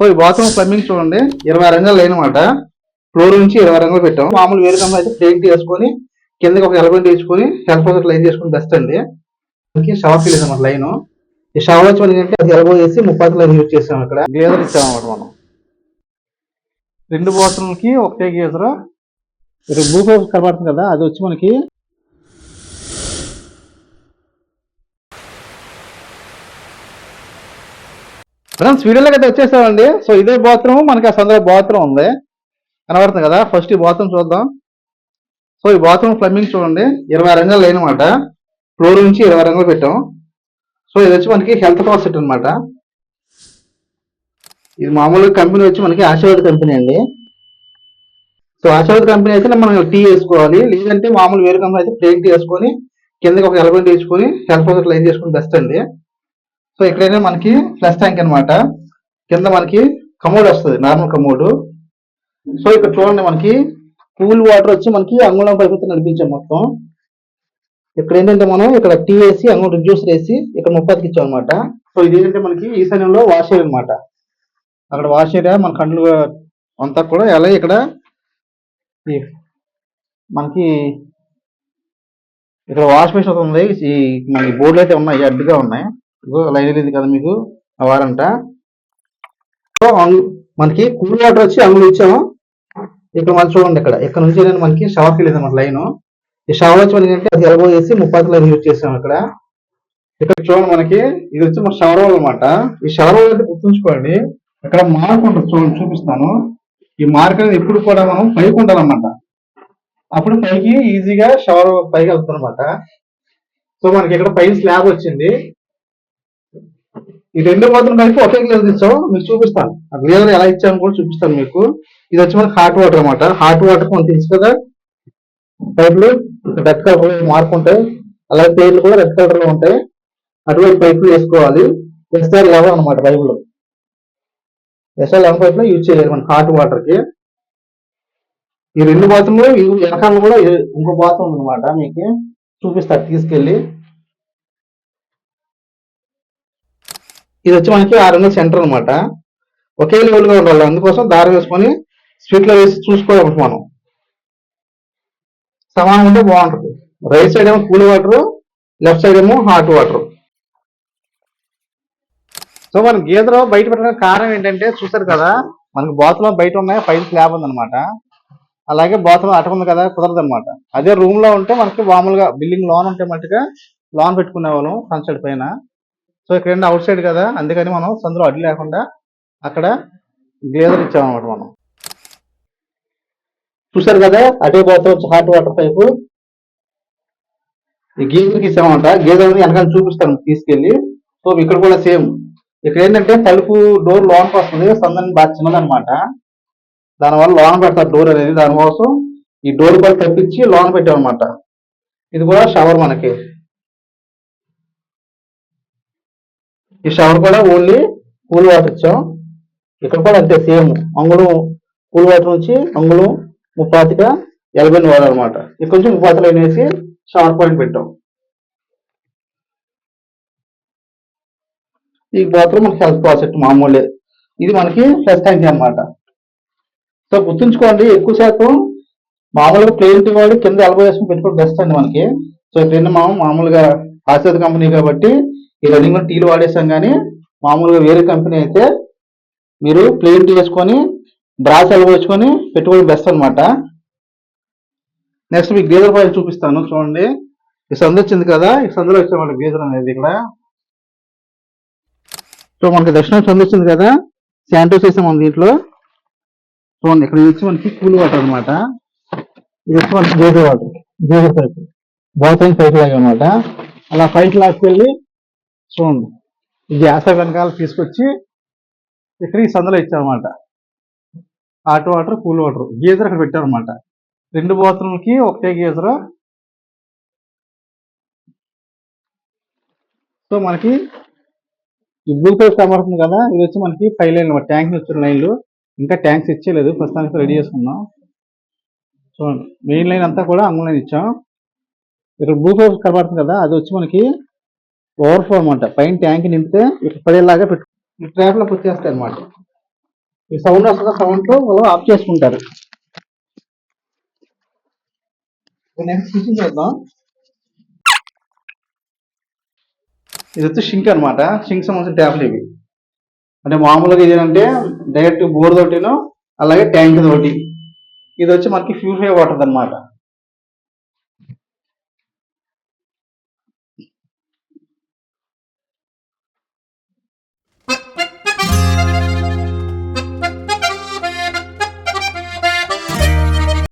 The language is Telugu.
సో ఈ బాత్రూమ్ ప్లంబింగ్ చూడండి ఇరవై రంగులు లైన్ ఫ్లోర్ నుంచి ఇరవై రంగులు పెట్టాం. మామూలు వేరే కన్నా అయితే ప్లేట్ వేసుకొని కిందకి ఒక ఎలమెంట్ వేసుకొని హెల్ప్ లైన్ చేసుకుని బెస్ట్ అండి. మనకి షవర్ ఫీల్ అనమాట లైన్ ఈ షవర్ వచ్చి ఏంటంటే అది ఎలబో చేసి ముప్పై లైన్ యూజ్ చేసాం ఇక్కడ. గేజర్ ఇచ్చామన్నమాట మనం. రెండు బాత్రూమ్కి ఒకటే గేజర్ ఇక్కడ బ్లూ కలర్ కనబడుతుంది కదా అది వచ్చి మనకి ఫ్రెండ్స్ వీడియోలో అయితే వచ్చేసామండి. సో ఇదే బాత్రూమ్ మనకి అసలు బాత్రూమ్ ఉంది. కనబడుతుంది కదా? ఫస్ట్ ఈ బాత్రూమ్ చూద్దాం. సో ఈ బాత్రూమ్ ప్లంబింగ్ చూడండి. ఇరవై రంగులు లైన్ అనమాట ఫ్లోర్ నుంచి ఇరవై రంగులు పెట్టాం. సో ఇది వచ్చి మనకి హెల్త్ ఫాసెట్ అనమాట ఇది మామూలుగా కంపెనీ వచ్చి మనకి ఆశీర్వాద్ కంపెనీ అండి. సో ఆశీర్వాద్ కంపెనీ అయితే మనం టీ వేసుకోవాలి. లేదంటే మామూలు వేరే కంపెనీ అయితే ప్లేట్ టీ వేసుకొని కిందకి ఒక ఎలబెంట్ వేసుకొని హెల్త్ లైన్ చేసుకుని బెస్ట్ అండి. సో ఎక్కడైనా మనకి ఫ్లష్ ట్యాంక్ అన్నమాట. కింద మనకి కమోడ్ వస్తుంది నార్మల్ కమోడ్ సో ఇక్కడ చూడండి మనకి కూల్ వాటర్ వచ్చి మనకి అంగుళం పైపు నడిపించాం మొత్తం. ఇక్కడ ఏంటంటే మనం ఇక్కడ టీ వేసి అంగుళం రిడ్యూసర్ వేసి ఇక్కడ ముప్పైకి ఇచ్చాం అనమాట సో ఇది ఏంటంటే మనకి ఈశాన్యంలో వాష్ ఏరియా అనమాట అక్కడ వాష్ ఏరియా మన కండ్లు అంతా కూడా ఎలా ఇక్కడ ఈ మనకి ఇక్కడ వాష్ మిషన్ ఉంది ఈ మనకి బోర్డులు అయితే ఉన్నాయి అడ్డుగా ఉన్నాయి. లైన్ వెళ్ళింది కదా మీకు? ఆ వారంట. సో మనకి కూల్ వాటర్ వచ్చి అంగులు ఇచ్చాము. ఇక్కడ మనం చూడండి ఇక్కడ. ఇక్కడ నుంచి నేను మనకి? షవర్కి వెళ్ళింది అనమాట లైన్. ఈ షవర్ వచ్చి మనకి అది ఎలబో చేసి ముప్పై లైన్ యూజ్ చేసాం ఇక్కడ. ఇక్కడ చూడండి మనకి ఇది వచ్చి మన షవర్ వాల్ అనమాట ఈ షవర్ వాల్ అయితే గుర్తుంచుకోండి. ఇక్కడ మార్క్ ఉంటుంది చూడండి చూపిస్తాను. ఈ మార్క్ అనేది ఎప్పుడు కూడా మనం పైకి ఉండాలన్నమాట. అప్పుడు పైకి ఈజీగా షవర్ పైకి వెళ్తుంది అనమాట సో మనకి ఇక్కడ పైన స్లాబ్ వచ్చింది. ఈ రెండు మాత్రం కలిపి ఒకే గ్లాస్ ఇచ్చాం మీకు చూపిస్తాను. ఆ గ్లేజర్ ఎలా ఇచ్చామో కూడా చూపిస్తాను మీకు. ఇది వచ్చి మనకి హాట్ వాటర్ అనమాట హాట్ వాటర్ మనకి తెలుసు కదా? పైపులు రెడ్ కలర్ మార్పు ఉంటాయి? అలాగే పేర్లు కూడా రెడ్ కలర్లో ఉంటాయి. అటువంటి పైపులు వేసుకోవాలి. ఎస్ఆర్ లెవెన్ అనమాట పైపులు ఎస్ఆర్ లెవెన్ పైపులో యూజ్ చేయాలి మన హాట్ వాటర్కి. ఈ రెండు బాత్రూమ్లు లో వెనకాల కూడా ఇంకో బాత్రూమ్ అనమాట మీకు చూపిస్తారు తీసుకెళ్ళి. ఇది వచ్చి మనకి ఆరు వందల సెంటర్ అనమాట ఒకే లెవెల్గా ఉండాలి. అందుకోసం దారం వేసుకొని స్వీట్లో వేసి చూసుకోవాలి మనం. సమానం ఉంటే బాగుంటుంది. రైట్ సైడ్ ఏమో కూల్ వాటర్ లెఫ్ట్ సైడ్ ఏమో హాట్ వాటర్ సో మన గీతలో బయట పెట్టడానికి కారణం ఏంటంటే చూసారు కదా మనకి బాత్రూమ్ బయట ఉన్నాయి పైన స్లాబ్ ఉందన్నమాట. అలాగే బాత్రూమ్ అటు ఉంది కదా కుదరదు అనమాట అదే రూమ్లో ఉంటే మనకి మామూలుగా బిల్డింగ్ లోన్ ఉంటే మట్టుగా లోన్ పెట్టుకునే వాళ్ళం సన్సెట్ పైన. సో ఇక్కడ ఏంటి అవుట్ సైడ్ కదా అందుకని మనం సందులో అడ్డు లేకుండా అక్కడ గ్లేజర్ ఇచ్చామన్నమాట మనం. చూసారు కదా అటే పోతే హాట్ వాటర్ పైపు. ఈ గీజర్కి ఇచ్చామన్నమాట. గీజర్ వెనకాల చూపిస్తాను తీసుకెళ్ళి. సో ఇక్కడ కూడా సేమ్. ఇక్కడ ఏంటంటే తలుపు డోర్ లోన్కి వస్తుంది సందని బాగా చిన్నదన్నమాట. దానివల్ల లోన్ పెడతారు డోర్ అనేది. దానికోసం ఈ డోర్ కూడా తప్పించి లోన్ పెట్టామన్నమాట. ఇది కూడా షవర్ మనకి. ఈ షవర్ కూడా ఓన్లీ కూల్ వాటర్ ఇచ్చాం. ఇక్కడ కూడా అంతే సేమ్. అంగుళం కూల్ వాటర్ నుంచి అంగుళం ముప్పాతిక ఎలబెన్ వాడాలి అనమాట ఇక్కడ నుంచి ముప్పాతి అనేసి షవర్ పాయింట్ పెట్టాం. ఈ బాత్రూమ్ మనకి హెల్త్ ప్రాసెక్ట్ మామూలే. ఇది మనకి ఫ్లష్ ట్యాంక్ అనమాట సో గుర్తుంచుకోండి ఎక్కువ శాతం మామూలుగా ప్లేన్ వాడి కింద ఎలబో వేసుకుని పెట్టుకోవడం బెస్ట్ అండి మనకి. సో ఇక్కడ మనం మామూలుగా ఆశీర్వాద కంపెనీ కాబట్టి ఈ రన్నింగ్ టీలు వాడేసాం కానీ మామూలుగా వేరే కంపెనీ అయితే మీరు ప్లేన్ టీ బ్రాస్ అలవచ్చుకొని వేసుకొని పెట్టుకోవడం బెస్ట్ అన్నమాట. నెక్స్ట్ మీకు గేదర్ పాయింట్ చూపిస్తాను చూడండి. ఈ సందు వచ్చింది కదా ఈ సందులో వచ్చామండి గేదర్ అనేది ఇక్కడ. సో మనకి దక్షిణం సందు వచ్చింది కదా శానిటైజ్ చేసాం మన దీంట్లో. చూడండి ఇక్కడ వచ్చి మనకి కూల్ వాటర్ అన్నమాట. ఇది వచ్చి మనకి gutter water gutter pipe bathroom pipe లాగా అనమాట అలా పైప్ లాక్కెళ్ళి చూడండి ఈ గ్యాస్ వెనకాల తీసుకొచ్చి ఇక్కడ ఈ సందులో ఇచ్చామన్నమాట hot water cool water. Geyser అక్కడ పెట్టారన్నమాట. రెండు బాత్రూమ్కి ఒకటే గీజర్. సో మనకి ఈ బ్లూ కలర్ కనబడుతుంది కదా ఇది వచ్చి మనకి ఫైవ్ లైన్ ట్యాంక్ వచ్చిన లైన్లు ఇంకా ట్యాంక్స్ ఇచ్చేయలేదు ప్రస్తుతానికి రెడీ చేసుకున్నాం చూడండి మెయిన్ లైన్ అంతా కూడా అంగు లైన్ ఇచ్చాం. ఇక్కడ బ్లూ కలర్ కనబడుతుంది కదా అది వచ్చి మనకి ఓవర్ఫ్లో అనమాట పైన ట్యాంక్ నింపితే ఇక్కడ పడేలాగా పెట్టు ఈ ట్రాప్లో పుచ్చేస్తాయి అనమాట ఈ సౌండ్ వస్తుంది సౌండ్లో వాళ్ళు ఆఫ్ చేసుకుంటారు. నెక్స్ట్ స్విచ్చింగ్ చేద్దాం. ఇది వచ్చి షింక్ అనమాట షింక్ సంబంధించిన ట్యాప్లు ఇవి. అంటే మామూలుగా ఇది ఏంటంటే డైరెక్ట్ బోర్ తోటిను అలాగే ట్యాంక్ తోటి. ఇది వచ్చి మనకి ప్యూరిఫై వాటర్ అన్నమాట.